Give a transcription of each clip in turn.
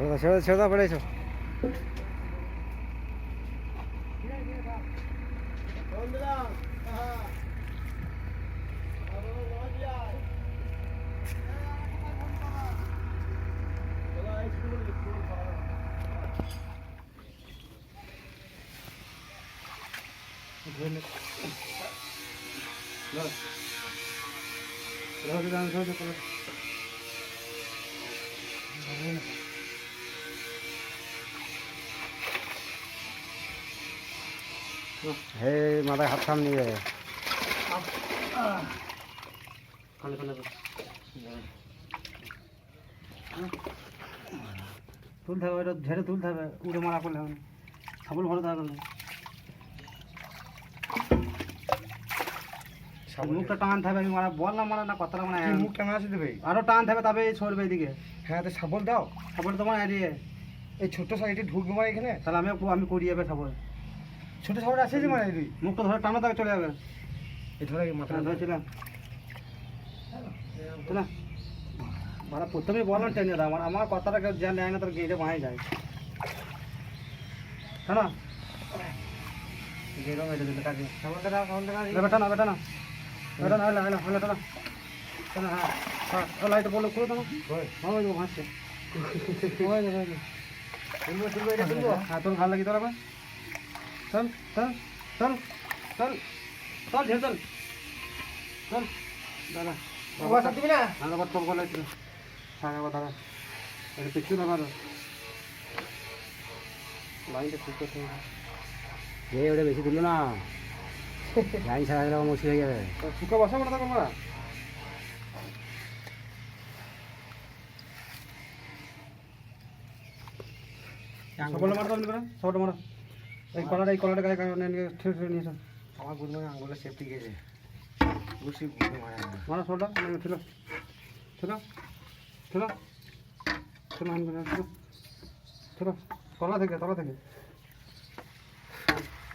Sudah, sudah. হে মাথায় হাত সামনে নিয়ে। তুলতে হবে ঝেড়ে তুলতে হবে, উড়ে মারা করলে হবে সাবল ভরে দেওয়া মুখটা টানতে হবে আমি মারা বললাম মারা না কথাটা মানে মুখ টানা আছে দেবে? আরও টানতে হবে তবে সরবে এদিকে। হ্যাঁ তো সাবল দাও। সাবল তোমার এড়িয়ে এই ছোট্ট সাইডে ঢুকবে মানে এখানে? তাহলে আমি আমি করিয়ে যাবে সাবল। ছোট সাবল আছে যে মানে তুই মুখটা ধরে টানো তাকে চলে যাবে। এই ধরে মাথা হ্যাঁ ধরেছিলাম না মানে প্রথমে বললাম টেনে দাও আমার আমার কথাটা কেউ যা নেয় না তোর গেটে বাঁয়ে যায়। হ্যাঁ না গেটও মেরে দিতে কাজে বেটা না বেটা না হ্যাঁ ও লাইট বলো খুলে দাও ওই, হ্যাঁ। ওই ভাসছে। ওই যে, ওই যে। তুলবো, তুলবো, এটা তুলবো। হ্যাঁ তোর ভালো লাগি তোর আবার? চল চল চল চল চল ঝেড়ে চল। চল দাদা। না? হ্যাঁ ছিল হ্যাঁ দাদা। এটা পিছু না মারো লাইনটা ঠিক করতে হবে। ওটা বেশি দিল না। লাইন ছাড়া গেলে মুশকিল হয়ে যাবে শুকা বসা মোটা থাকো আমরা সবলে মারো তুমি করে সবটা মারো এই কলাটা এই কলাটা গায়ে নিয়ে ঠেলে ঠেলে নিয়ে এসো আমার না, আঙুলে সেফটি গেছে বুঝি মারা না। সবটা ঠেলো ঠেলো ঠেলো ঠেলো ঠেলো ঠেলো থেকে তলা থেকে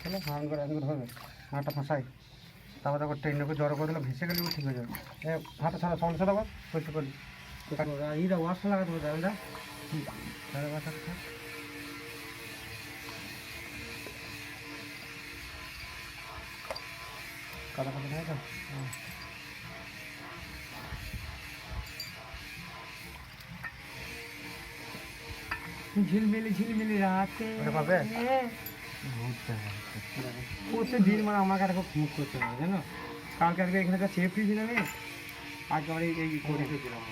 চলো হান করে করে ধরবে। হাঁটা ফাঁসাই। তারপর তারপর ট্রেনে করে জড়ো করে দিলে ভেসে গেলে ঠিক হয়ে যাবে। হাঁটা ছাড়া সামনে ছাড়া পরিষ্কার করি এইটা ওয়াশটা লাগাতে হবে দাদা দাদা বাসা কাদা কাদা খাই তো হ্যাঁ। ঝিলমিলি ঝিলমিলি রাতে। পাবে? প্রতিদিন মানে আমাকে আর খুব করতে হবে জানো? কালকে আজকে এখানে সেফটি দিলাম আজকে এই করে দিলাম